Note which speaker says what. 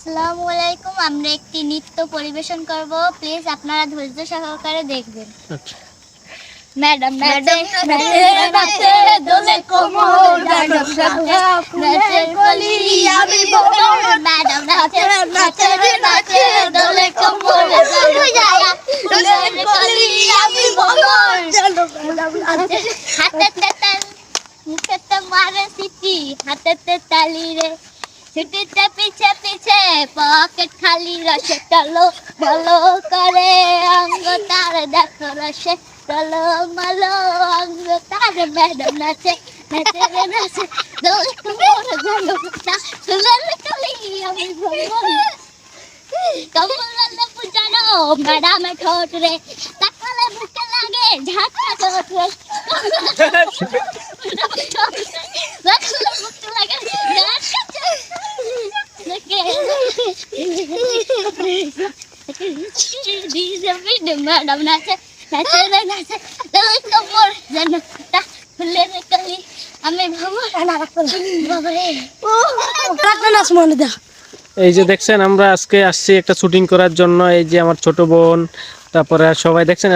Speaker 1: আসসালামু আলাইকুম আমরা একটি নৃত্য পরিবেশন করব। প্লিজ আপনারা ধৈর্য সহকারে দেখবেন। ম্যাডাম ম্যাডাম নাচে দোলে কোমর ম্যাডাম নাচে কলি আমি বমর ম্যাডাম নাচে নাচে নাচে দোলে কোমর কলি আমি বমর হাতে তাল মুখেতে মারে সিটি। হাতে তালি রে। ছুটিতে পিছে পিছে পকেট খালি রসে চলো বলো করে, অঙ্গ তার দেখো রসে চলো মালো, অঙ্গ তার ম্যাডাম নাচে নাচে রে নাচে জানো না আমি কমলালে ম্যাডাম ঠোঁট রে, তাকালে বুকে লাগে ঝাঁকা ঠোঁট রে তাকালে বুকে লাগে ঝাঁকা
Speaker 2: এই যে দেখছেন, আমরা আজকে আসছি একটা শুটিং করার জন্য। এই যে আমার ছোট বোন, তারপরে সবাই দেখছেন